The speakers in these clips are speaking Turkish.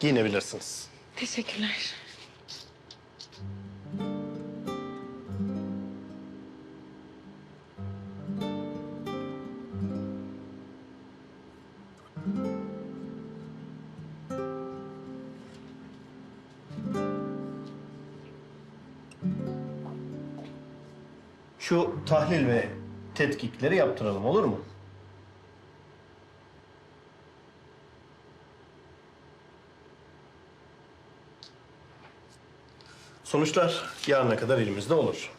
Giyinebilirsiniz. Teşekkürler. Şu tahlil ve tetkikleri yaptıralım olur mu? Sonuçlar yarına kadar elimizde olur.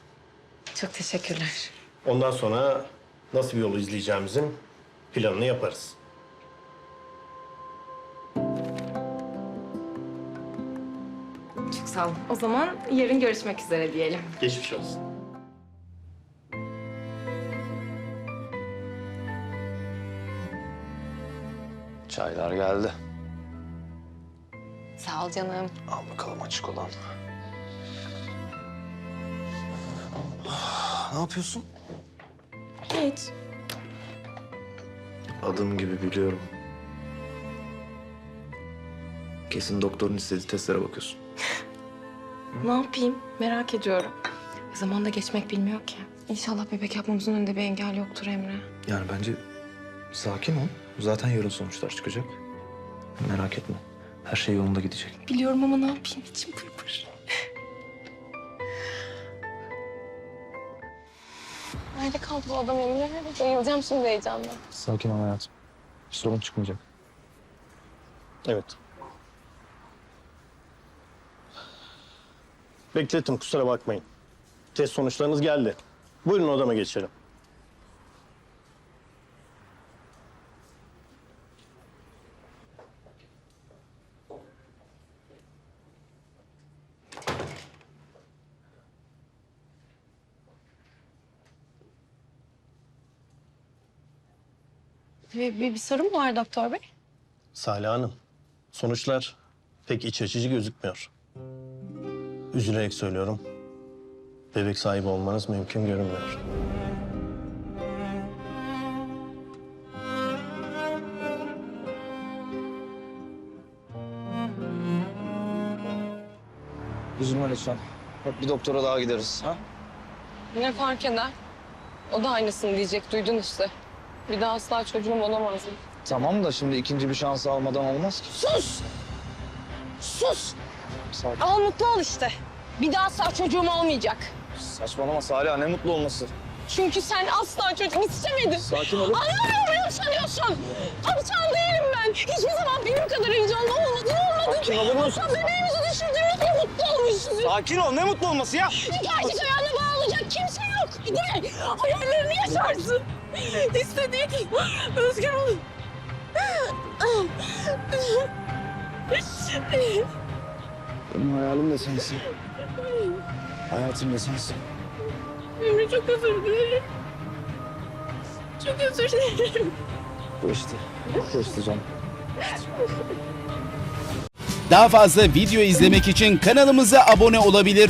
Çok teşekkürler. Ondan sonra nasıl bir yolu izleyeceğimizin planını yaparız. Çok sağ olun. O zaman yarın görüşmek üzere diyelim. Geçmiş olsun. Çaylar geldi. Sağ ol canım. Al bakalım açık olan. Ne yapıyorsun? Hiç. Adım gibi biliyorum. Kesin doktorun istediği testlere bakıyorsun. Ne yapayım? Merak ediyorum. Zaman da geçmek bilmiyor ki. İnşallah bebek yapmamızın önünde bir engel yoktur Emre. Yani bence sakin ol. Zaten yarın sonuçlar çıkacak. Merak etme. Her şey yolunda gidecek. Biliyorum ama ne yapayım? İçim pırpır. Nerede kaldı bu adam Emre? Bayılacağım şimdi heyecandan. Sakin ol hayatım. Bir sorun çıkmayacak. Evet. Beklettim kusura bakmayın. Test sonuçlarınız geldi. Buyurun odama geçelim. Bir, bir, bir sorun mu var doktor bey? Salih Hanım, sonuçlar pek iç açıcı gözükmüyor. Üzülerek söylüyorum. Bebek sahibi olmanız mümkün görünmüyor. Üzülme lütfen. Bak bir doktora daha gideriz. Ha? Ne fark eder? O da aynısını diyecek, duydun işte. Bir daha asla çocuğum olamaz. Tamam da şimdi ikinci bir şans almadan olmaz ki. Sus! Sus! Sakin. Al mutlu ol işte. Bir daha sağ çocuğum olmayacak. Saçmalama Salih ne mutlu olması. Çünkü sen asla çocuk istemedin. Sakin ol. Anlamıyor muyum sanıyorsun? Aptal değilim ben. Hiçbir zaman benim kadar heyecanlı olmadın olmadın. Sakin musun? Sen bebeğimizi düşürdüğünüz mutlu olmuşsunuz. Sakin ol ne mutlu olması ya. Gerçek hayata bağlayacak kimse yok. Değil mi? Hayallerini yaşarsın. İstediğin özgür ol. Benim hayalim de sensin. Hayatım da sensin. Emre çok özür dilerim. Çok özür dilerim. Geçti. Geçti canım. Daha fazla video izlemek için kanalımıza abone olabilir.